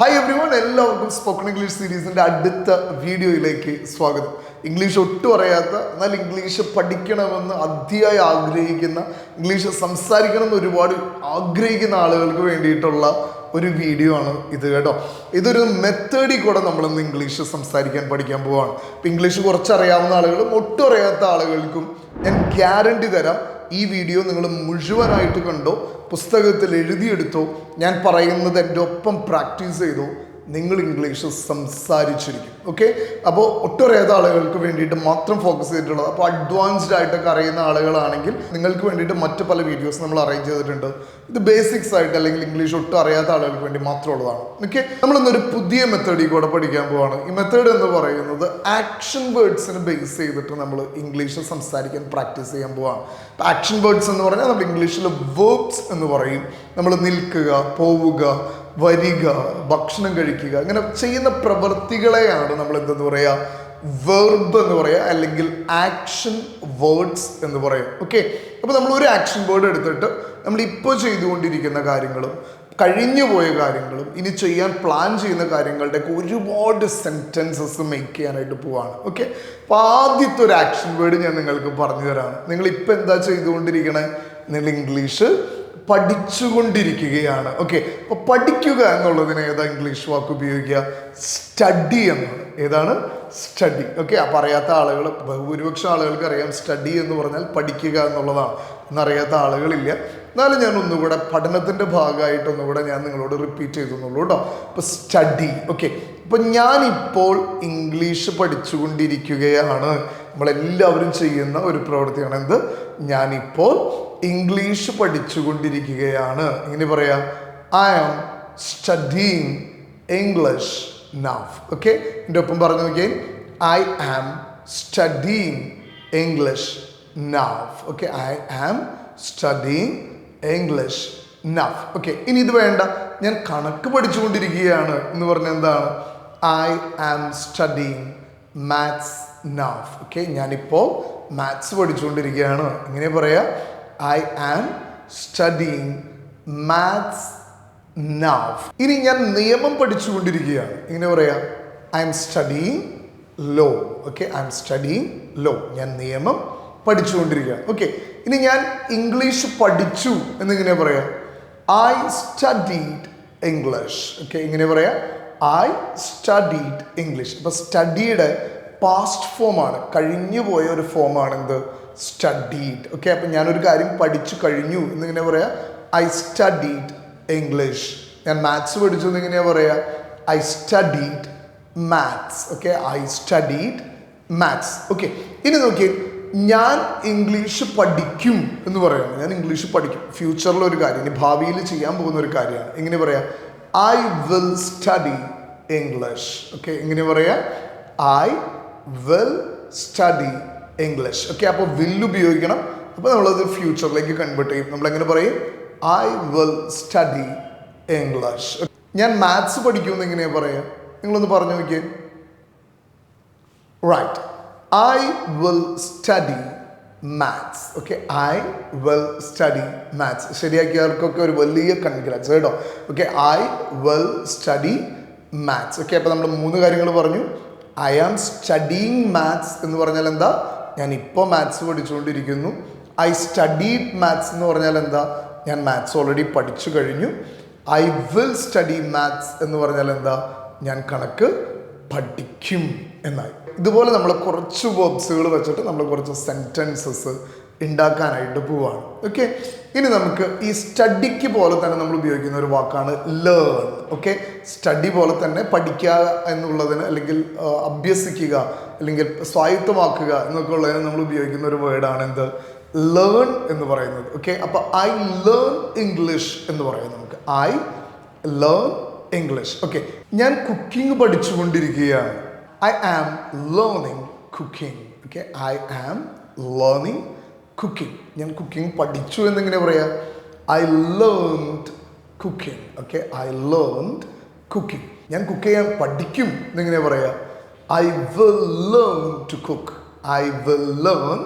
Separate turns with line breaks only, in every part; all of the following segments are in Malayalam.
ഹായ് എവ്രി വൺ എല്ലാവർക്കും സ്പോക്കൺ ഇംഗ്ലീഷ് സീരീസിന്റെ അടുത്ത വീഡിയോയിലേക്ക് സ്വാഗതം. ഇംഗ്ലീഷ് ഒട്ടും അറിയാത്ത എന്നാൽ ഇംഗ്ലീഷ് പഠിക്കണമെന്ന് അതിയായി ആഗ്രഹിക്കുന്ന ഇംഗ്ലീഷ് സംസാരിക്കണമെന്ന് ഒരുപാട് ആഗ്രഹിക്കുന്ന ആളുകൾക്ക് വേണ്ടിയിട്ടുള്ള ഒരു വീഡിയോ ആണ് ഇത് കേട്ടോ. ഇതൊരു മെത്തേഡിൽ കൂടെ നമ്മളിന്ന് ഇംഗ്ലീഷ് സംസാരിക്കാൻ പഠിക്കാൻ പോവാണ്. ഇപ്പം ഇംഗ്ലീഷ് കുറച്ചറിയാവുന്ന ആളുകളും ഒട്ടും അറിയാത്ത ആളുകൾക്കും ഞാൻ ഗ്യാരണ്ടി തരാം ഈ വീഡിയോ നിങ്ങൾ മുഴുവനായിട്ട് കണ്ടോ പുസ്തകത്തിൽ എഴുതിയെടുത്തോ ഞാൻ പറയുന്നത് എന്റെ ഒപ്പം പ്രാക്ടീസ് ചെയ്തോ നിങ്ങൾ ഇംഗ്ലീഷ് സംസാരിച്ചിരിക്കും. ഓക്കെ അപ്പോൾ ഒട്ടേറെ ആളുകൾക്ക് വേണ്ടിയിട്ട് മാത്രം ഫോക്കസ് ചെയ്തിട്ടുള്ളത്. അപ്പോൾ അഡ്വാൻസ്ഡ് ആയിട്ടൊക്കെ അറിയുന്ന ആളുകളാണെങ്കിൽ നിങ്ങൾക്ക് വേണ്ടിയിട്ട് മറ്റു പല വീഡിയോസ് നമ്മൾ അറേഞ്ച് ചെയ്തിട്ടുണ്ട്. ഇത് ബേസിക്സ് ആയിട്ട് അല്ലെങ്കിൽ ഇംഗ്ലീഷ് ഒട്ടും അറിയാത്ത ആളുകൾക്ക് വേണ്ടി മാത്രമുള്ളതാണ് ഓക്കെ നമ്മൾ ഇന്നൊരു പുതിയ മെത്തേഡിൽ കൂടെ പഠിക്കാൻ പോവാണ്. ഈ മെത്തേഡ് എന്ന് പറയുന്നത് ആക്ഷൻ വേർഡ്സിന് ബേസ് ചെയ്തിട്ട് നമ്മൾ ഇംഗ്ലീഷ് സംസാരിക്കാൻ പ്രാക്ടീസ് ചെയ്യാൻ പോവാണ്. ആക്ഷൻ വേർഡ്സ് എന്ന് പറഞ്ഞാൽ നമ്മൾ ഇംഗ്ലീഷിൽ വേർബ്സ് എന്ന് പറയും. നമ്മൾ നിൽക്കുക പോവുക വരിക ഭക്ഷണം കഴിക്കുക അങ്ങനെ ചെയ്യുന്ന പ്രവൃത്തികളെയാണ് നമ്മൾ എന്തെന്ന് പറയുക വെർബ് എന്ന് പറയുക അല്ലെങ്കിൽ ആക്ഷൻ വേർഡ്സ് എന്ന് പറയാം. ഓക്കെ അപ്പോൾ നമ്മൾ ഒരു ആക്ഷൻ വേർഡ് എടുത്തിട്ട് നമ്മൾ ഇപ്പോൾ ചെയ്തുകൊണ്ടിരിക്കുന്ന കാര്യങ്ങളും കഴിഞ്ഞു പോയ കാര്യങ്ങളും ഇനി ചെയ്യാൻ പ്ലാൻ ചെയ്യുന്ന കാര്യങ്ങളുടെയൊക്കെ ഒരുപാട് സെന്റൻസസ് മേക്ക് ചെയ്യാനായിട്ട് പോവാണ്. ഓക്കെ അപ്പോൾ ആദ്യത്തെ ഒരു ആക്ഷൻ വേർഡ് ഞാൻ നിങ്ങൾക്ക് പറഞ്ഞു തരാണ് നിങ്ങൾ ഇപ്പോൾ എന്താ ചെയ്തുകൊണ്ടിരിക്കണേ? നിങ്ങൾ ഇംഗ്ലീഷ് പഠിച്ചുകൊണ്ടിരിക്കുകയാണ്. ഓക്കെ അപ്പോൾ പഠിക്കുക എന്നുള്ളതിന് ഏതാ ഇംഗ്ലീഷ് വാക്ക് ഉപയോഗിക്കുക? സ്റ്റഡി എന്നാണ്. ഏതാണ്? സ്റ്റഡി ഓക്കെ അപ്പം അറിയാത്ത ആളുകൾ ബഹുഭൂരിപക്ഷം ആളുകൾക്ക് അറിയാം സ്റ്റഡി എന്ന് പറഞ്ഞാൽ പഠിക്കുക എന്നുള്ളതാണ്. എന്നറിയാത്ത ആളുകളില്ല. എന്നാലും ഞാൻ ഒന്നുകൂടെ പഠനത്തിന്റെ ഭാഗമായിട്ട് ഒന്നുകൂടെ ഞാൻ നിങ്ങളോട് റിപ്പീറ്റ് ചെയ്തെന്നുള്ളൂ കേട്ടോ. അപ്പോൾ സ്റ്റഡി ഓക്കെ അപ്പോൾ ഞാനിപ്പോൾ ഇംഗ്ലീഷ് പഠിച്ചുകൊണ്ടിരിക്കുകയാണ്. നമ്മളെല്ലാവരും ചെയ്യുന്ന ഒരു പ്രവൃത്തിയാണ് എന്ത്? ഞാനിപ്പോൾ ഇംഗ്ലീഷ് പഠിച്ചുകൊണ്ടിരിക്കുകയാണ്. ഇങ്ങനെ പറയാം I am studying English now okay എന്റെ ഒപ്പം പറഞ്ഞു നോക്കിയേ. I am studying English now okay I am studying English now okay ഇനി ഇത് വേണ്ട. ഞാൻ കണക്ക് പഠിച്ചുകൊണ്ടിരിക്കുകയാണ് എന്ന് പറഞ്ഞാൽ എന്താണ്? I am studying maths now okay ഞാനിപ്പോൾ മാത്സ് പഠിച്ചുകൊണ്ടിരിക്കുകയാണ് ഇങ്ങനെ പറയാം? I am studying maths now ഇനി ഞാൻ നിയമം പഠിച്ചുകൊണ്ടിരിക്കുകയാണ്. ഇങ്ങനെ പറയാം? I'm studying law okay I'm studying law ഞാൻ നിയമം പഠിച്ചുകൊണ്ടിരിക്കുകയാണ്. ഓക്കെ ഇനി ഞാൻ ഇംഗ്ലീഷ് പഠിച്ചു. എന്നിങ്ങനെ പറയാം? ഐ സ്റ്റഡീഡ് ഇംഗ്ലീഷ് ഓക്കെ ഇങ്ങനെ പറയാം? ഐ സ്റ്റഡീഡ് ഇംഗ്ലീഷ് അപ്പോൾ സ്റ്റഡിയുടെ പാസ്റ്റ് ഫോമാണ് കഴിഞ്ഞു പോയ ഒരു ഫോമാണ് എന്ത്? സ്റ്റഡീഡ് ഓക്കെ അപ്പം ഞാനൊരു കാര്യം പഠിച്ചു കഴിഞ്ഞു. എന്നിങ്ങനെ പറയാം? ഐ സ്റ്റഡീഡ് ഇംഗ്ലീഷ് ഞാൻ മാത്സ് പഠിച്ചു എന്നിങ്ങനെയാ പറയാ? I studied maths okay I studied maths okay ഇനി നോക്കിയേ. ഞാൻ ഇംഗ്ലീഷ് പഠിക്കും എന്ന് പറയുന്നത് ഞാൻ ഇംഗ്ലീഷ് പഠിക്കും. ഫ്യൂച്ചറിലൊരു കാര്യം ഇനി ഭാവിയിൽ ചെയ്യാൻ പോകുന്ന ഒരു കാര്യമാണ്. എങ്ങനെ പറയാം? I will study English okay ഇങ്ങനെ പറയാ? I will study English okay അപ്പോൾ വിൽ ഉപയോഗിക്കണം. അപ്പോൾ നമ്മളത് ഫ്യൂച്ചറിലേക്ക് കൺവേർട്ട് ചെയ്യും. നമ്മൾ എങ്ങനെ പറയും? ഐ വിൽ സ്റ്റഡി ഇംഗ്ലീഷ് ഞാൻ മാത്സ് പഠിക്കുമെന്ന് എങ്ങനെയാ പറയാ? നിങ്ങളൊന്ന് പറഞ്ഞു നോക്കിയേ. Right I will study maths okay I will study maths ശരിയാക്കിയവർക്കൊക്കെ ഒരു വലിയ കൺഗ്രാറ്റ്സ് കേട്ടോ. Okay I will study maths okay അപ്പോൾ നമ്മൾ മൂന്ന് കാര്യങ്ങൾ പറഞ്ഞു. ഐ ആം സ്റ്റഡിങ് മാത്സ് എന്ന് പറഞ്ഞാൽ എന്താ? ഞാൻ ഇപ്പോൾ മാത്സ് പഠിച്ചുകൊണ്ടിരിക്കുന്നു. ഐ സ്റ്റഡീഡ് മാത്സ് എന്ന് പറഞ്ഞാൽ എന്താ? ഞാൻ മാത്സ് ഓൾറെഡി പഠിച്ചു കഴിഞ്ഞു. ഐ വിൽ സ്റ്റഡി മാത്സ് എന്ന് പറഞ്ഞാൽ എന്താ? ഞാൻ കണക്ക് പഠിക്കും എന്നായി. ഇതുപോലെ നമ്മൾ കുറച്ച് വേർബ്സുകൾ വെച്ചിട്ട് നമ്മൾ കുറച്ച് സെന്റൻസസ് ഉണ്ടാക്കാനായിട്ട് പോവാണ്. ഓക്കെ ഇനി നമുക്ക് ഈ സ്റ്റഡിക്ക് പോലെ തന്നെ നമ്മൾ ഉപയോഗിക്കുന്ന ഒരു വാക്കാണ് ലേൺ ഓക്കെ സ്റ്റഡി പോലെ തന്നെ പഠിക്കുക എന്നുള്ളതിന് അല്ലെങ്കിൽ അഭ്യസിക്കുക അല്ലെങ്കിൽ സ്വായത്തമാക്കുക എന്നൊക്കെ ഉള്ളതിന് നമ്മൾ ഉപയോഗിക്കുന്ന ഒരു വേർഡാണ് എന്ത്? ലേൺ എന്ന് പറയുന്നത്. ഓക്കെ അപ്പോൾ ഐ ലേൺ ഇംഗ്ലീഷ് എന്ന് പറയുന്നത് നമുക്ക്. ഐ ലേൺ ഇംഗ്ലീഷ് ഓക്കെ ഞാൻ കുക്കിംഗ് പഠിച്ചുകൊണ്ടിരിക്കുകയാണ്. I am learning cooking okay I am learning cooking ഞാൻ കുക്കിംഗ് പഠിച്ചു എന്നിങ്ങനെ പറയാ? I learned cooking okay I learned cooking ഞാൻ കുക്ക് ചെയ്യാൻ പഠിക്കും എന്നിങ്ങനെ പറയാ? I will learn to cook I will learn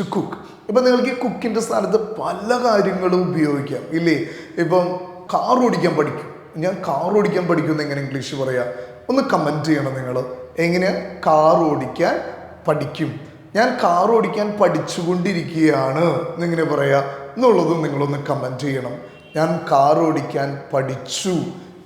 to cook ഇപ്പം നിങ്ങൾക്ക് ഈ കുക്കിന്റെ സ്ഥാനത്ത് പല കാര്യങ്ങളും ഉപയോഗിക്കാം. ഇല്ലേ? ഇപ്പം കാർ ഓടിക്കാൻ പഠിക്കും. ഞാൻ കാർ ഓടിക്കാൻ പഠിക്കുന്ന എങ്ങനെ ഇംഗ്ലീഷ് പറയാം? ഒന്ന് കമന്റ് ചെയ്യണം നിങ്ങൾ എങ്ങനെ കാർ ഓടിക്കാൻ പഠിക്കും? ഞാൻ കാർ ഓടിക്കാൻ പഠിച്ചുകൊണ്ടിരിക്കുകയാണ് എന്നിങ്ങനെ പറയാ. എന്നുള്ളതും നിങ്ങളൊന്ന് കമന്റ് ചെയ്യണം. ഞാൻ കാർ ഓടിക്കാൻ പഠിച്ചു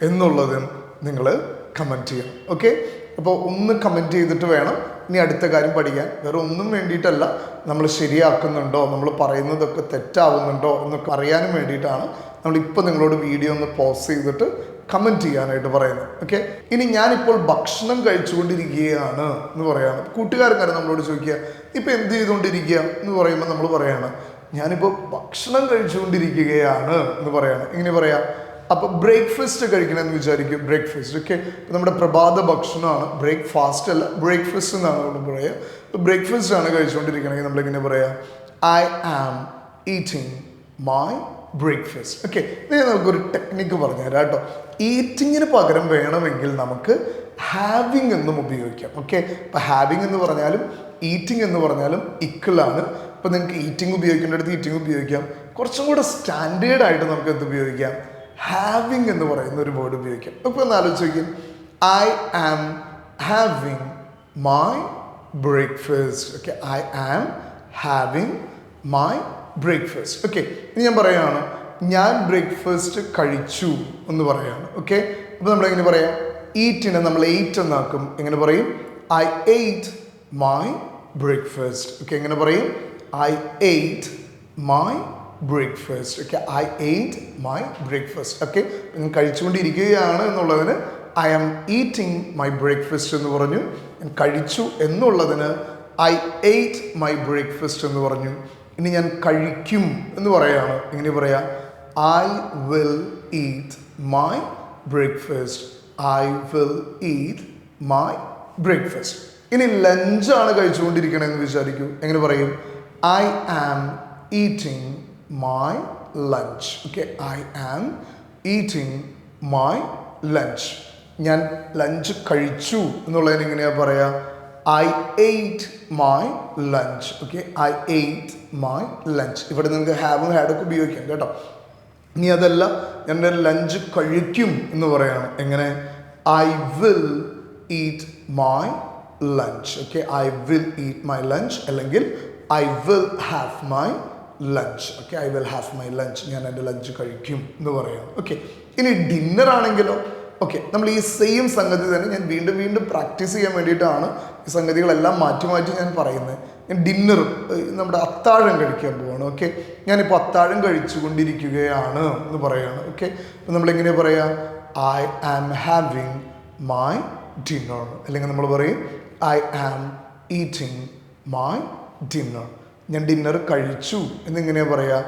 എന്നുള്ളതും നിങ്ങൾ കമന്റ് ചെയ്യണം. ഓക്കെ അപ്പോൾ ഒന്ന് കമന്റ് ചെയ്തിട്ട് വേണം ഇനി അടുത്ത കാര്യം പഠിക്കാൻ. വേറെ ഒന്നും വേണ്ടിയിട്ടല്ല. നമ്മൾ ശരിയാക്കുന്നുണ്ടോ? നമ്മൾ പറയുന്നതൊക്കെ തെറ്റാവുന്നുണ്ടോ? എന്നൊക്കെ അറിയാനും വേണ്ടിയിട്ടാണ് നമ്മളിപ്പോൾ നിങ്ങളോട് വീഡിയോ ഒന്ന് പോസ് ചെയ്തിട്ട് കമന്റ് ചെയ്യാനായിട്ട് പറയുന്നത് ഓക്കെ ഇനി ഞാനിപ്പോൾ ഭക്ഷണം കഴിച്ചുകൊണ്ടിരിക്കുകയാണ് എന്ന് പറയാണ്. കൂട്ടുകാരൻ നമ്മളോട് ചോദിക്കുക ഇപ്പം എന്ത് ചെയ്തുകൊണ്ടിരിക്കുക? എന്ന് പറയുമ്പോൾ നമ്മൾ പറയാണ് ഞാനിപ്പോൾ ഭക്ഷണം കഴിച്ചുകൊണ്ടിരിക്കുകയാണ് എന്ന് പറയാണ്. ഇങ്ങനെ പറയാം. അപ്പോൾ ബ്രേക്ക്ഫാസ്റ്റ് കഴിക്കണമെന്ന് വിചാരിക്കും. ബ്രേക്ക്ഫാസ്റ്റ് ഓക്കെ നമ്മുടെ പ്രഭാത ഭക്ഷണമാണ്. ബ്രേക്ക്ഫാസ്റ്റ് അല്ല ബ്രേക്ക്ഫാസ്റ്റ് എന്നാണ് നമ്മൾ പറയുക ബ്രേക്ക്ഫാസ്റ്റ് ആണ് കഴിച്ചുകൊണ്ടിരിക്കണമെങ്കിൽ നമ്മളിങ്ങനെ പറയാം? I am eating my breakfast okay ഇനി നമുക്കൊരു ടെക്നിക്ക് പറഞ്ഞുതരാം കേട്ടോ. ഈറ്റിങ്ങിന് പകരം വേണമെങ്കിൽ നമുക്ക് ഹാവിങ് എന്നും ഉപയോഗിക്കാം. ഓക്കെ അപ്പോൾ ഹാവിങ് എന്ന് പറഞ്ഞാലും ഈറ്റിംഗ് എന്ന് പറഞ്ഞാലും ഇക്കിളാണ് ഇപ്പം നിങ്ങൾക്ക് ഈറ്റിംഗ് ഉപയോഗിക്കേണ്ടടുത്ത് ഈറ്റിംഗ് ഉപയോഗിക്കാം. കുറച്ചും കൂടെ സ്റ്റാൻഡേർഡ് ആയിട്ട് നമുക്ക് എന്ത് ഉപയോഗിക്കാം? ഹാവിങ് എന്ന് പറയുന്ന ഒരു വേർഡ് ഉപയോഗിക്കാം. ഇപ്പോൾ ഒന്ന് ആലോചിച്ച് നോക്കിയും. I am having my breakfast okay I am having my breakfast okay ഇനി ഞാൻ പറയുകയാണ് ഞാൻ ബ്രേക്ക്ഫാസ്റ്റ് കഴിച്ചു എന്ന് പറയാണ്. ഓക്കെ അപ്പോൾ നമ്മൾ എങ്ങനെ പറയാം? ഈറ്റിനെ നമ്മൾ എയ്റ്റ് എന്നാക്കും. എങ്ങനെ പറയും? I ate my breakfast okay എങ്ങനെ പറയും? I ate my breakfast okay I ate my breakfast okay ഞാൻ കഴിച്ചുകൊണ്ടിരിക്കുകയാണ് എന്നുള്ളതിന് I am eating my breakfast എന്ന് പറഞ്ഞു. ഞാൻ കഴിച്ചു എന്നുള്ളതിന് ഐ എയ്റ്റ് മൈ ബ്രേക്ക്ഫാസ്റ്റ് എന്ന് പറഞ്ഞു. ഇനി ഞാൻ കഴിക്കും എന്ന് പറയാണ്. ഇങ്ങനെ പറയാം I will eat my breakfast I will eat my breakfast ഇനി ലഞ്ചാണ് കഴിച്ചുകൊണ്ടിരിക്കണമെന്ന് വിചാരിക്കൂ. എങ്ങനെ പറയും? I am eating my lunch okay I am eating my lunch ഞാൻ ലഞ്ച് കഴിച്ചു എന്നുള്ളതിന് എങ്ങനെയാ പറയാ? I ate my lunch okay I ate my lunch ഇവിടെ നിങ്ങൾക്ക് ഹാവും ഹാഡൊക്കെ ഉപയോഗിക്കാം കേട്ടോ. ഇനി അതല്ല എന്റെ ലഞ്ച് കഴിക്കും എന്ന് പറയാണ്. എങ്ങനെ? I will eat my lunch okay I will eat my lunch അല്ലെങ്കിൽ I will have my lunch okay I will have my lunch ഞാൻ എന്റെ ലഞ്ച് കഴിക്കും എന്ന് പറയാം ഓക്കെ ഇനി ഡിന്നർ ആണെങ്കിലോ ഓക്കെ നമ്മൾ ഈ സെയിം സംഗതി തന്നെ ഞാൻ വീണ്ടും വീണ്ടും പ്രാക്ടീസ് ചെയ്യാൻ വേണ്ടിയിട്ടാണ് ഈ സംഗതികളെല്ലാം മാറ്റി മാറ്റി ഞാൻ പറയുന്നത്. ഞാൻ ഡിന്നർ നമ്മുടെ അത്താഴം കഴിക്കാൻ പോവാണ് ഓക്കെ ഞാനിപ്പോൾ അത്താഴം കഴിച്ചുകൊണ്ടിരിക്കുകയാണ് എന്ന് പറയുകയാണ് ഓക്കെ അപ്പം നമ്മളെങ്ങനെ പറയാം? I am having my dinner അല്ലെങ്കിൽ നമ്മൾ പറയും I am eating my dinner ഞാൻ ഡിന്നർ കഴിച്ചു എന്നിങ്ങനെയാണ് പറയുക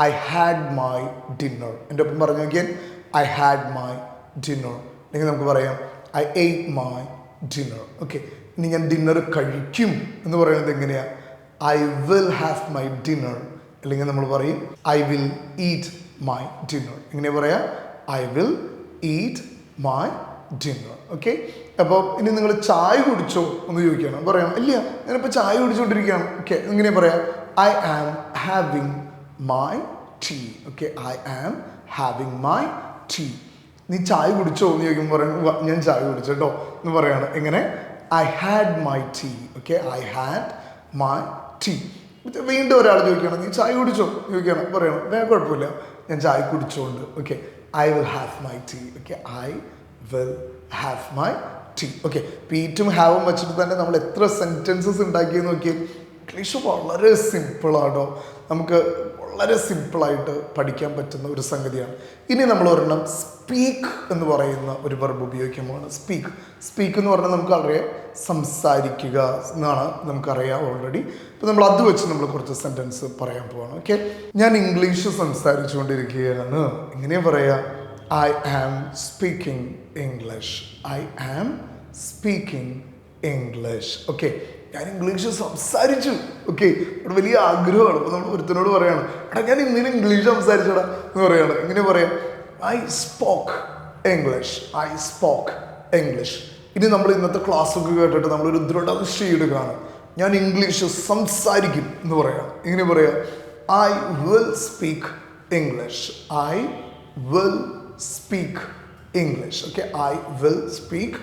ഐ ഹാഡ് മൈ ഡിന്നർ എന്റെ ഒപ്പം പറഞ്ഞു നോക്കിയാൽ ഐ ഹാഡ് മൈ ഡിന്നർ അല്ലെങ്കിൽ നമുക്ക് പറയാം I ate my dinner okay ഇനി ഞാൻ ഡിന്നർ കഴിക്കും എന്ന് പറയുന്നത് എങ്ങനെയാണ് I will have my dinner അല്ലെങ്കിൽ നമ്മൾ പറയും I will eat my dinner ഇങ്ങനെ പറയാം? I will eat my dinner okay അപ്പോൾ ഇനി നിങ്ങൾ ചായ കുടിച്ചോ എന്ന് ചോദിക്കണം പറയണം ഇല്ല ഞാനിപ്പോൾ ചായ കുടിച്ചുകൊണ്ടിരിക്കുകയാണ് ഓക്കെ ഇങ്ങനെ പറയാം I am having my tea okay I am having my tea നീ ചായ കുടിച്ചോ എന്ന് ചോദിക്കുമ്പോൾ പറയും ഞാൻ ചായ കുടിച്ചു കേട്ടോ എന്ന് പറയാണ്. എങ്ങനെ? I had my tea okay I had my tea വീണ്ടും ഒരാൾ ചോദിക്കണം നീ ചായ കുടിച്ചോ? ചോദിക്കണം പറയണം വേറെ കുഴപ്പമില്ല ഞാൻ ചായ കുടിച്ചോണ്ട്. Okay I will have my tea okay I will have my tea okay പീറ്റും ഹാവും വെച്ചിട്ട് തന്നെ നമ്മൾ എത്ര സെന്റൻസസ് ഉണ്ടാക്കിയെന്ന് നോക്കിയാൽ ഇംഗ്ലീഷ് വളരെ സിമ്പിളാണോ? നമുക്ക് വളരെ സിമ്പിളായിട്ട് പഠിക്കാൻ പറ്റുന്ന ഒരു സംഗതിയാണ്. ഇനി നമ്മൾ ഒരെണ്ണം സ്പീക്ക് എന്ന് പറയുന്ന ഒരു വെർബ് ഉപയോഗിക്കുമ്പോഴാണ് സ്പീക്ക് സ്പീക്ക് എന്ന് പറഞ്ഞാൽ നമുക്കറിയാം സംസാരിക്കുക എന്നാണ് നമുക്കറിയാം ഓൾറെഡി അപ്പോൾ നമ്മൾ അത് വെച്ച് നമ്മൾ കുറച്ച് സെന്റൻസ് പറയാൻ പോവാണ്. ഓക്കെ ഞാൻ ഇംഗ്ലീഷ് സംസാരിച്ചുകൊണ്ടിരിക്കുകയാണ്. ഇങ്ങനെ പറയാം? I am speaking English I am speaking English okay ഞാൻ ഇംഗ്ലീഷ് സംസാരിച്ചു. ഓക്കെ അവിടെ വലിയ ആഗ്രഹമാണ്. അപ്പോൾ നമ്മൾ ഒരുത്തനോട് പറയണം എടാ ഞാൻ ഇന്നലെ ഇംഗ്ലീഷ് സംസാരിച്ചടാ എന്ന് പറയണം. എങ്ങനെ പറയാം I spoke English I spoke English ഇനി നമ്മൾ ഇന്നത്തെ ക്ലാസ്സൊക്കെ കേട്ടിട്ട് നമ്മളൊരു ദൃഢനിശ്ചയിടുകയാണ് ഞാൻ ഇംഗ്ലീഷ് സംസാരിക്കും എന്ന് പറയാം. ഇങ്ങനെ പറയാം I will speak English I will speak English okay I will speak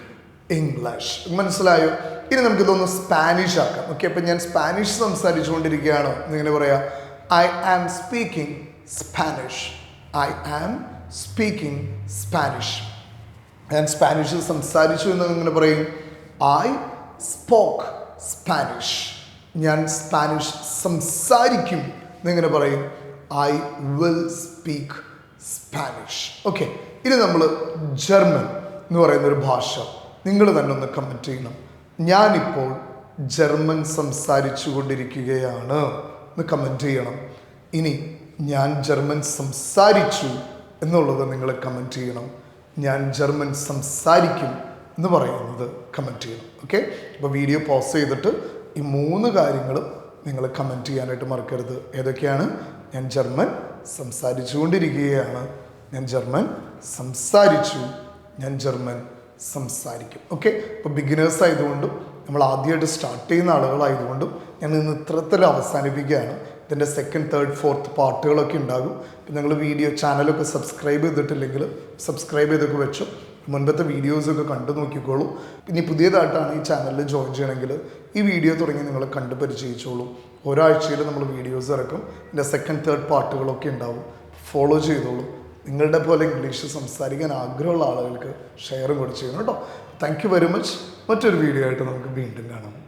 English മനസ്സിലായോ? ഇനി നമുക്ക് നമുക്കിതൊന്ന് സ്പാനിഷ് ആക്കാം. ഓക്കെ അപ്പം ഞാൻ സ്പാനിഷ് സംസാരിച്ചുകൊണ്ടിരിക്കുകയാണ്. എന്നിങ്ങനെ പറയാം? I am speaking Spanish I am speaking Spanish ഞാൻ സ്പാനിഷ് സംസാരിച്ചു എന്ന് ഇങ്ങനെ പറയും? ഐ സ്പോക്ക് സ്പാനിഷ് ഞാൻ സ്പാനിഷ് സംസാരിക്കും എന്നിങ്ങനെ പറയും? I will speak Spanish okay ഇനി നമ്മൾ ജർമ്മൻ എന്ന് പറയുന്ന ഒരു ഭാഷ. നിങ്ങൾ തന്നെ ഒന്ന് കമന്റ് ചെയ്യണം. ഞാനിപ്പോൾ ജർമ്മൻ സംസാരിച്ചു കൊണ്ടിരിക്കുകയാണ് എന്ന് കമന്റ് ചെയ്യണം. ഇനി ഞാൻ ജർമ്മൻ സംസാരിച്ചു എന്നുള്ളത് നിങ്ങൾ കമന്റ് ചെയ്യണം. ഞാൻ ജർമ്മൻ സംസാരിക്കും എന്ന് പറയുന്നത് കമന്റ് ചെയ്യണം. ഓക്കെ അപ്പോൾ വീഡിയോ പോസ് ചെയ്തിട്ട് ഈ മൂന്ന് കാര്യങ്ങളും നിങ്ങൾ കമന്റ് ചെയ്യാനായിട്ട് മറക്കരുത്. ഏതൊക്കെയാണ്? ഞാൻ ജർമ്മൻ സംസാരിച്ചുകൊണ്ടിരിക്കുകയാണ്. ഞാൻ ജർമ്മൻ സംസാരിച്ചു. ഞാൻ ജർമ്മൻ സംസാരിക്കും. ഓക്കെ ഇപ്പോൾ ബിഗിനേഴ്സ് ആയതുകൊണ്ടും നമ്മൾ ആദ്യമായിട്ട് സ്റ്റാർട്ട് ചെയ്യുന്ന ആളുകളായതുകൊണ്ടും ഞാൻ ഇന്ന് ഇത്രത്തിൽ അവസാനിപ്പിക്കുകയാണ്. ഇതിന്റെ സെക്കൻഡ് തേർഡ് ഫോർത്ത് പാർട്ടുകളൊക്കെ ഉണ്ടാകും. നിങ്ങൾ വീഡിയോ ചാനലൊക്കെ സബ്സ്ക്രൈബ് ചെയ്തിട്ടില്ലെങ്കിൽ സബ്സ്ക്രൈബ് ചെയ്തൊക്കെ വെച്ചു. മുൻപത്തെ വീഡിയോസൊക്കെ കണ്ടു നോക്കിക്കോളൂ. പിന്നെ പുതിയതായിട്ടാണ് ഈ ചാനലിൽ ജോയിൻ ചെയ്യണമെങ്കിൽ ഈ വീഡിയോ തുടങ്ങി നിങ്ങൾ കണ്ടു പരിചയിച്ചോളൂ. ഒരാഴ്ചയിൽ നമ്മൾ വീഡിയോസ് ഇറക്കും. ഇതിന്റെ സെക്കൻഡ് തേർഡ് പാർട്ടുകളൊക്കെ ഉണ്ടാവും. ഫോളോ ചെയ്തോളൂ. നിങ്ങളുടെ പോലെ ഇംഗ്ലീഷ് സംസാരിക്കാൻ ആഗ്രഹമുള്ള ആളുകൾക്ക് ഷെയറും കൊടുത്തു ചെയ്യണം കേട്ടോ. താങ്ക് യു വെരി മച്ച് മറ്റൊരു വീഡിയോ ആയിട്ട് നമുക്ക് വീണ്ടും കാണാം.